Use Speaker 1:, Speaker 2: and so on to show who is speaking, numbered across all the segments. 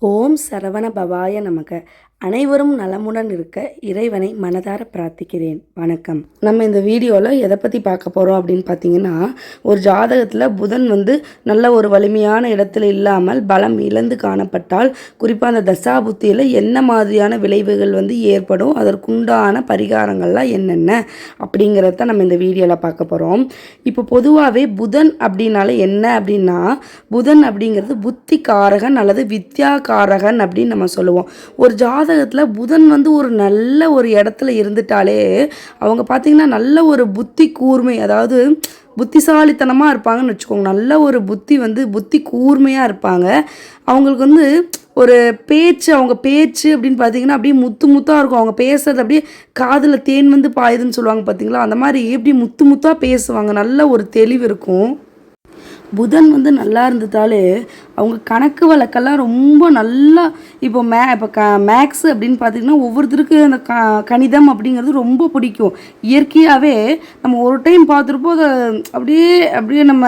Speaker 1: ஓம் சரவண பவாய நமக. அனைவரும் நலமுடன் இருக்க இறைவனை மனதார பிரார்த்திக்கிறேன். வணக்கம். நம்ம இந்த வீடியோவில் எதை பற்றி பார்க்க போகிறோம் அப்படின்னு பார்த்தீங்கன்னா ஒரு ஜாதகத்தில் புதன் வந்து நல்ல ஒரு வலிமையான இடத்துல இல்லாமல் பலம் இழந்து காணப்பட்டால் குறிப்பாக அந்த தசா புத்தியில் என்ன மாதிரியான விளைவுகள் வந்து ஏற்படும் அதற்குண்டான பரிகாரங்கள்லாம் என்னென்ன அப்படிங்கிறத நம்ம இந்த வீடியோவில் பார்க்க போகிறோம் இப்போ பொதுவாகவே புதன் அப்படின்னாலே என்ன அப்படின்னா புதன் அப்படிங்கிறது புத்தி காரகன் அல்லது வித்யா காரகன் அப்படின்னு நம்ம சொல்லுவோம். ஒரு ஜாதகத்தில் புதன் வந்து ஒரு நல்ல ஒரு இடத்துல இருந்துட்டாலே அவங்க பார்த்திங்கன்னா நல்ல ஒரு புத்தி கூர்மை அதாவது புத்திசாலித்தனமாக இருப்பாங்கன்னு வச்சுக்கோங்க. நல்ல ஒரு புத்தி வந்து புத்தி கூர்மையாக இருப்பாங்க. அவங்களுக்கு வந்து ஒரு பேச்சு அவங்க பேச்சு அப்படின்னு பார்த்தீங்கன்னா அப்படியே முத்து முத்தாக இருக்கும். அவங்க பேசுறது அப்படியே காதில் தேன் வந்து பாயுதுன்னு சொல்லுவாங்க பார்த்தீங்களா அந்த மாதிரி எப்படி முத்து முத்தாக பேசுவாங்க? நல்ல ஒரு தெளிவு இருக்கும். புதன் வந்து நல்லா இருந்ததாலே அவங்க கணக்கு வழக்கெல்லாம் ரொம்ப நல்லா இப்போ மே இப்போ க மேக்ஸ் அப்படின்னு பார்த்தீங்கன்னா ஒவ்வொருத்தருக்கு அந்த க கணிதம் அப்படிங்கிறது ரொம்ப பிடிக்கும். இயற்கையாகவே நம்ம ஒரு டைம் பார்த்துருப்போம் அதை அப்படியே அப்படியே நம்ம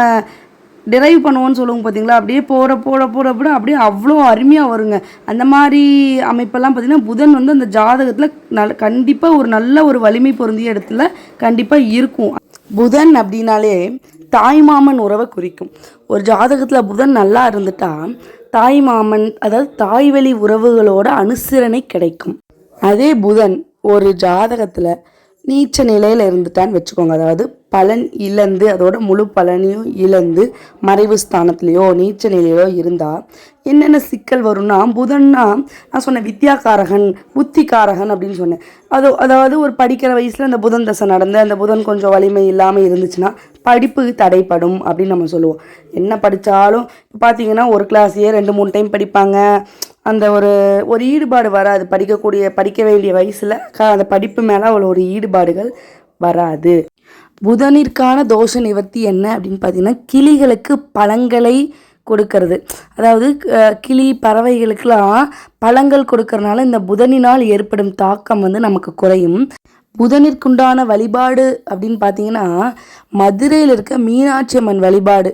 Speaker 1: டிரைவ் பண்ணுவோன்னு சொல்லுவோம் பார்த்தீங்களா? அப்படியே போகிற போட போட போட அப்படியே அவ்வளோ அருமையாக வருங்க. அந்த மாதிரி அமைப்பெல்லாம் பார்த்திங்கன்னா புதன் வந்து அந்த ஜாதகத்தில் நல் கண்டிப்பாக ஒரு நல்ல ஒரு வலிமை பொருந்திய இடத்துல கண்டிப்பாக இருக்கும். புதன் அப்படின்னாலே தாய்மாமன் உறவை குறிக்கும். ஒரு ஜாதகத்தில் புதன் நல்லா இருந்துட்டா தாய்மாமன் அதாவது தாய்வழி உறவுகளோட அனுசரணை கிடைக்கும். அதே புதன் ஒரு ஜாதகத்தில் நீச்ச நிலையில் இருந்துட்டான்னு வச்சுக்கோங்க. அதாவது பலன் இழந்து அதோட முழு பலனையும் இழந்து மறைவு ஸ்தானத்துலேயோ நீச்ச நிலையிலோ இருந்தால் என்னென்ன சிக்கல் வரும்னா புதன்னா நான் சொன்னேன் வித்யாகாரகன் புத்திகாரகன் அப்படின்னு சொன்னேன். அது அதாவது ஒரு படிக்கிற வயசில் அந்த புதன் தசை நடந்து அந்த புதன் கொஞ்சம் வலிமை இல்லாமல் இருந்துச்சுன்னா படிப்பு தடைப்படும் அப்படின்னு நம்ம சொல்லுவோம். என்ன படித்தாலும் பார்த்தீங்கன்னா ஒரு கிளாஸையே ரெண்டு மூணு டைம் படிப்பாங்க. அந்த ஒரு ஒரு ஈடுபாடு வராது. படிக்கக்கூடிய படிக்க வேண்டிய வயசில் க அந்த படிப்பு மேலே அவ்வளோ ஒரு ஈடுபாடுகள் வராது. புதனிற்கான தோஷ நிவர்த்தி என்ன அப்படின்னு பார்த்தீங்கன்னா கிளிகளுக்கு பழங்களை கொடுக்கறது. அதாவது கிளி பறவைகளுக்கெல்லாம் பழங்கள் கொடுக்கறனால இந்த புதனினால் ஏற்படும் தாக்கம் வந்து நமக்கு குறையும். புதனிற்குண்டான வழிபாடு அப்படின்னு பார்த்தீங்கன்னா மதுரையில் இருக்க மீனாட்சி அம்மன் வழிபாடு.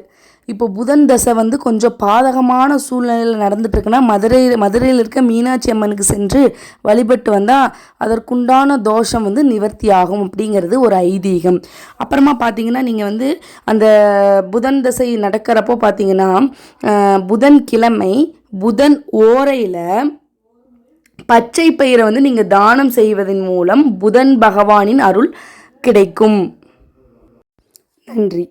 Speaker 1: இப்போ புதன் தசை வந்து கொஞ்சம் பாதகமான சூழ்நிலையில் நடந்துட்டுருக்குன்னா மதுரை மதுரையில் இருக்க மீனாட்சி அம்மனுக்கு சென்று வழிபட்டு வந்தால் அதற்குண்டான தோஷம் வந்து நிவர்த்தி ஆகும் அப்படிங்கிறது ஒரு ஐதீகம். அப்புறமா பார்த்தீங்கன்னா நீங்கள் வந்து அந்த புதன் தசை நடக்கிறப்போ பார்த்தீங்கன்னா புதன் கிழமை புதன் ஓரையில் பச்சை பயிரை வந்து நீங்கள் தானம் செய்வதன் மூலம் புதன் பகவானின் அருள் கிடைக்கும். நன்றி.